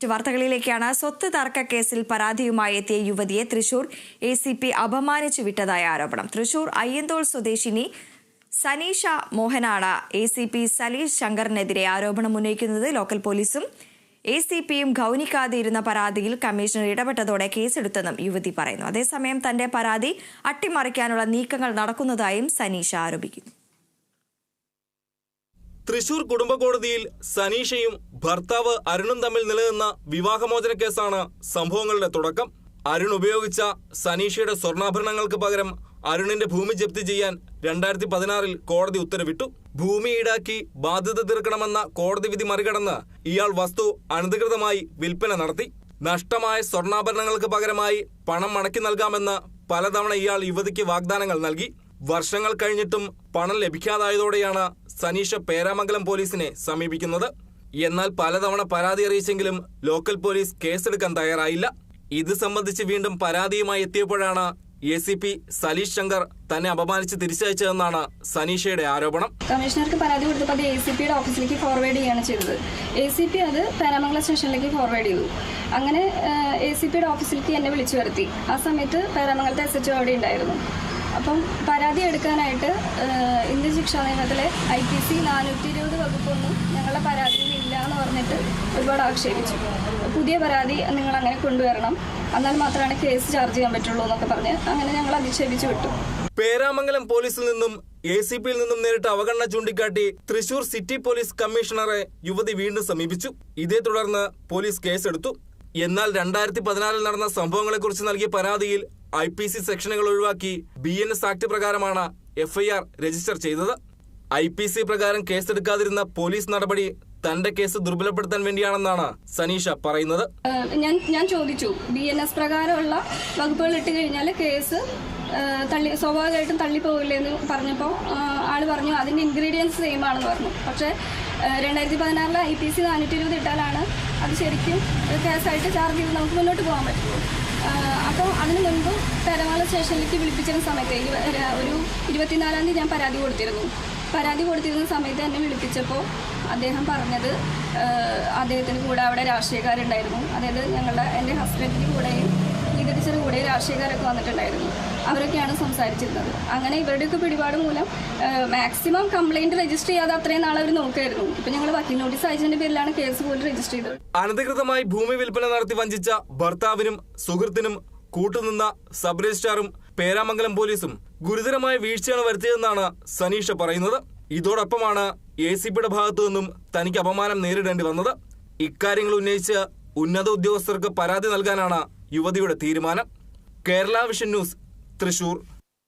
മറ്റു വാർത്തകളിലേക്കാണ് സ്വത്ത് തർക്ക കേസിൽ പരാതിയുമായി എത്തിയ യുവതിയെ തൃശൂർ എ സി പി അപമാനിച്ചു വിട്ടതായ ആരോപണം. തൃശൂർ അയ്യന്തോൾ സ്വദേശിനി സനീഷ മോഹനാണ് എ സി പി സലീഷ് ശങ്കറിനെതിരെ ആരോപണം ഉന്നയിക്കുന്നത്. ലോക്കൽ പോലീസും എ സി പിയും ഗൗനിക്കാതെയിരുന്ന പരാതിയിൽ കമ്മീഷണർ ഇടപെട്ടതോടെ കേസെടുത്തെന്നും യുവതി പറയുന്നു. അതേസമയം തന്റെ പരാതി അട്ടിമറിക്കാനുള്ള നീക്കങ്ങൾ നടക്കുന്നതായും സനീഷ ആരോപിക്കുന്നു. തൃശൂർ കുടുംബ കോടതിയിൽ സനീഷയും ഭർത്താവ് അരുണും തമ്മിൽ നിലനിന്ന വിവാഹമോചന കേസാണ് സംഭവങ്ങളുടെ തുടക്കം. അരുൺ ഉപയോഗിച്ച സനീഷയുടെ സ്വർണാഭരണങ്ങൾക്ക് പകരം അരുണിന്റെ ഭൂമി ജപ്തി ചെയ്യാൻ രണ്ടായിരത്തി പതിനാറിൽ കോടതി ഉത്തരവിട്ടു. ഭൂമി ഈടാക്കി ബാധ്യത തീർക്കണമെന്ന കോടതി വിധി മറികടന്ന് ഇയാൾ വസ്തു അനധികൃതമായി വിൽപ്പന നടത്തി. നഷ്ടമായ സ്വർണാഭരണങ്ങൾക്ക് പകരമായി പണം മടക്കി നൽകാമെന്ന് പലതവണ ഇയാൾ യുവതിക്ക് വാഗ്ദാനങ്ങൾ നൽകി. വർഷങ്ങൾ കഴിഞ്ഞിട്ടും പണം ലഭിക്കാതായതോടെയാണ് സനീഷ പേരാമംഗലം പോലീസിനെ സമീപിക്കുന്നത്. എന്നാൽ പലതവണ പരാതി അറിയിച്ചെങ്കിലും ലോക്കൽ പോലീസ് കേസെടുക്കാൻ തയ്യാറായില്ല. ഇത് സംബന്ധിച്ച് വീണ്ടും പരാതിയുമായി എത്തിയപ്പോഴാണ് A C P Saleesh Shankar തന്നെ അപമാനിച്ച് തിരിച്ചയച്ചതെന്നാണ് സനീഷയുടെ ആരോപണം. കമ്മീഷണർക്ക് പരാതി കൊടുത്തപ്പോൾ അത് എ സി പിയുടെ ഓഫീസിലേക്ക് ഫോർവേഡ് ചെയ്യുകയാണ് ചെയ്തത്. എ സി പി അത് പേരാമംഗലം സ്റ്റേഷനിലേക്ക് ഫോർവേഡ് ചെയ്തു. അങ്ങനെ എ സി പിയുടെ ഓഫീസിലേക്ക് എന്നെ വിളിച്ചു വരുത്തി. ആ സമയത്ത് പേരാമംഗലത്തെ എസ് എച്ച് അവിടെ ഉണ്ടായിരുന്നു. അപ്പം പരാതി എടുക്കാനായിട്ട് ഇന്ത്യൻ ശിക്ഷാ നിയമത്തിലെ ഐ പി സി നാനൂറ്റി ഇരുപത് വകുപ്പൊന്നും ഞങ്ങളുടെ പരാതിയിൽ ഇല്ല എന്ന് പറഞ്ഞിട്ട് ഒരുപാട് ആക്ഷേപിച്ചു. പുതിയ പരാതി നിങ്ങൾ അങ്ങനെ കൊണ്ടുവരണം. എന്നാൽ മാത്രമാണ് കേസ് ചാർജ് ചെയ്യാൻ പറ്റുള്ളൂ എന്നൊക്കെ പറഞ്ഞ് അങ്ങനെ ഞങ്ങൾ അധിക്ഷേപിച്ചു വിട്ടു. പേരാമംഗലം പോലീസിൽ നിന്നും എ സി പിയിൽ നിന്നും നേരിട്ട് അവഗണന ചൂണ്ടിക്കാട്ടി തൃശൂർ സിറ്റി പോലീസ് കമ്മീഷണറെ യുവതി വീണ്ടും സമീപിച്ചു. ഇതേ തുടർന്ന് പോലീസ് കേസെടുത്തു. എന്നാൽ രണ്ടായിരത്തി പതിനാലിൽ നടന്ന സംഭവങ്ങളെക്കുറിച്ച് നൽകിയ പരാതിയിൽ ഐ പി സി സെക്ഷനുകൾ ഒഴിവാക്കി ബി എൻ എസ് ആക്ട് പ്രകാരമാണ് എഫ്ഐആർ രജിസ്റ്റർ ചെയ്തത്. ഐ പി സി പ്രകാരം കേസെടുക്കാതിരുന്ന പോലീസ് നടപടി തന്റെ കേസ് ദുർബലപ്പെടുത്താൻ വേണ്ടിയാണെന്നാണ് സനീഷ പറയുന്നത്. ഞാൻ ഞാൻ ചോദിച്ചു. ബി എൻ എസ് പ്രകാരമുള്ള വകുപ്പുകൾ ഇട്ട് കഴിഞ്ഞാൽ കേസ് തള്ളി സ്വാഭാവികമായിട്ടും തള്ളിപ്പോകില്ല എന്ന് പറഞ്ഞപ്പോൾ ആൾ പറഞ്ഞു അതിന്റെ ഇൻഗ്രീഡിയൻസ് സെയിം ആണെന്ന് പറഞ്ഞു. പക്ഷേ രണ്ടായിരത്തി പതിനാറിലെ ഐ പി സി നാനൂറ്റി ഇരുപത് ഇട്ടാലാണ് അത് ശരിക്കും കേസായിട്ട് ചാർജ് ചെയ്ത് നമുക്ക് മുന്നോട്ട് പോകാൻ പറ്റുള്ളൂ. അപ്പോൾ അതിന് മുൻപ് പരമാല സ്റ്റേഷനിലേക്ക് വിളിപ്പിച്ചിരുന്ന സമയത്ത് ഒരു ഇരുപത്തിനാലാം തീയതി ഞാൻ പരാതി കൊടുത്തിരുന്നു. പരാതി കൊടുത്തിരുന്ന സമയത്ത് എന്നെ വിളിപ്പിച്ചപ്പോൾ അദ്ദേഹം പറഞ്ഞത് അദ്ദേഹത്തിന് കൂടെ അവിടെ രാഷ്ട്രീയക്കാരുണ്ടായിരുന്നു. അതായത് ഞങ്ങളുടെ എന്റെ ഹസ്ബൻഡിന്റെ കൂടെയും ടീച്ചർ കൂടെ രാഷ്ട്രീയക്കാരൊക്കെ വന്നിട്ടുണ്ടായിരുന്നു. അവരൊക്കെയാണ് സംസാരിച്ചിരുന്നത്. അങ്ങനെ ഇവരുടെയൊക്കെ പിടിപാട് മൂലം മാക്സിമം കംപ്ലൈന്റ് രജിസ്റ്റർ ചെയ്യാതെ അത്രയും നാളെ അവർ നോക്കുമായിരുന്നു ഇപ്പൊ ഞങ്ങൾ വക്കീൽ നോട്ടീസ് അയച്ചതിന്റെ പേരിലാണ് കേസ് പോലും രജിസ്റ്റർ ചെയ്തത്. അനധികൃതമായി ഭൂമി വിൽപ്പന നടത്തി വഞ്ചിച്ച ഭർത്താവിനും സുഹൃത്തിനും കൂട്ടുനിന്ന സബ് രജിസ്ട്രാറും പേരാമംഗലം പോലീസും ഗുരുതരമായ വീഴ്ചയാണ് വരുത്തിയതെന്നാണ് സനീഷ പറയുന്നത്. ഇതോടൊപ്പമാണ് എ സി പിയുടെ ഭാഗത്തു നിന്നും തനിക്ക് അപമാനം നേരിടേണ്ടി വന്നത്. ഇക്കാര്യങ്ങൾ ഉന്നയിച്ച് ഉന്നത ഉദ്യോഗസ്ഥർക്ക് പരാതി നൽകാനാണ് യുവതിയുടെ തീരുമാനം. Kerala Vision News Thrissur.